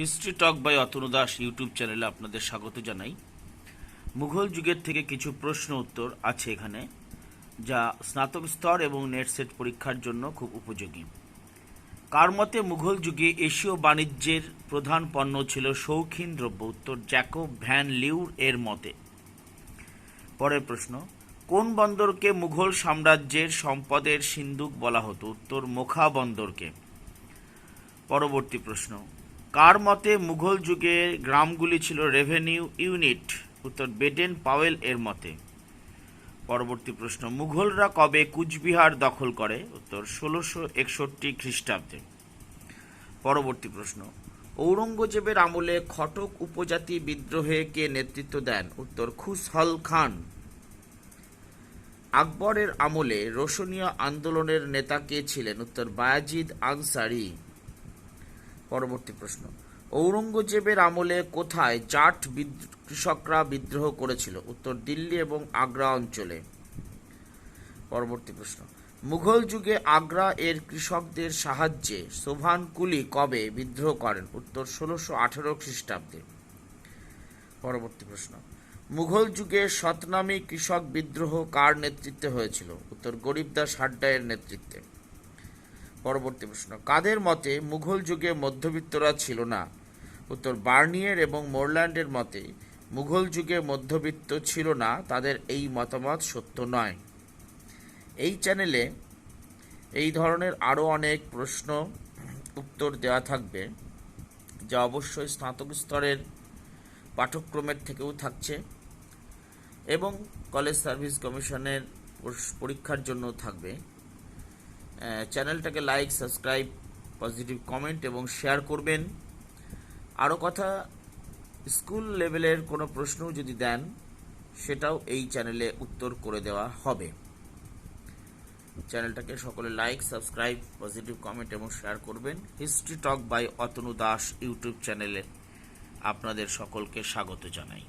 History talk by Atanu Das YouTube চ্যানেলে আপনাদের স্বাগত জানাই। মুঘল যুগের থেকে কিছু প্রশ্ন উত্তর আছে এখানে, যা স্নাতক স্তর এবং নেট সেট পরীক্ষার জন্য খুব উপযোগী। কার মতে মুঘল যুগে এশীয় বাণিজ্যের প্রধান পণ্য ছিল শৌখিন দ্রব্য? উত্তর, জ্যাকব ভ্যান লিউর এর মতে। পরের প্রশ্ন, কোন বন্দরকে মুঘল সাম্রাজ্যের সম্পদের সিন্ধুক বলা হতো? উত্তর, মোখা বন্দরকে। পরবর্তী প্রশ্ন কার মতে মুঘল যুগে গ্রামগুলি ছিল রেভিনিউ ইউনিট উত্তর বেডেন পাওয়েল এর মতে। পরবর্তী প্রশ্ন, মুঘলরা কবে কুচবিহার দখল করে? উত্তর, ষোলোশো একষট্টি খ্রিস্টাব্দে। পরবর্তী প্রশ্ন, ঔরঙ্গজেবের আমলে খটক উপজাতি বিদ্রোহে কে নেতৃত্ব দেন? উত্তর খুসহল খান। আকবরের আমলে রোশনীয় আন্দোলনের নেতা কে ছিলেন? উত্তর, বায়াজিদ আনসারি। পরবর্তী প্রশ্ন। ঔরঙ্গজেবের আমলে কোথায় জাট কৃষকরা বিদ্রোহ করেছিল? উত্তর দিল্লি এবং আগ্রা অঞ্চলে। পরবর্তী প্রশ্ন। মুঘল যুগে আগ্রা এর কৃষকদের সাহায্যে সোভান কুলি কবে বিদ্রোহ করেন? উত্তর ষোলোশো আঠেরো খ্রিস্টাব্দে। পরবর্তী প্রশ্ন। মুঘল যুগে সতনামী কৃষক বিদ্রোহ কার নেতৃত্বে হয়েছিল? উত্তর গরিবদাস হাড্ডা এর নেতৃত্বে। পরবর্তী প্রশ্ন। কাদের মতে মুঘল যুগে মধ্যবিত্তরা ছিল না? উত্তর, বার্নিয়ার এবং মোরল্যান্ডের মতে মুঘল যুগে মধ্যবিত্ত ছিল না, তাদের এই মতামত সত্য নয়। এই চ্যানেলে এই ধরনের আরও অনেক প্রশ্ন উত্তর দেওয়া থাকবে, যা অবশ্যই স্নাতক স্তরের পাঠ্যক্রমের থেকেও থাকছে এবং কলেজ সার্ভিস কমিশনের পরীক্ষার জন্য থাকবে। চ্যানেলটাকে লাইক সাবস্ক্রাইব পজিটিভ কমেন্ট এবং শেয়ার করবেন। আরও কথা স্কুল লেভেলের কোনো প্রশ্নও যদি দেন, সেটাও এই চ্যানেলে উত্তর করে দেওয়া হবে। চ্যানেলটাকে সকলে লাইক সাবস্ক্রাইব পজিটিভ কমেন্ট এবং শেয়ার করবেন। History talk by Atanu Das YouTube চ্যানেলে আপনাদের সকলকে স্বাগত জানাই।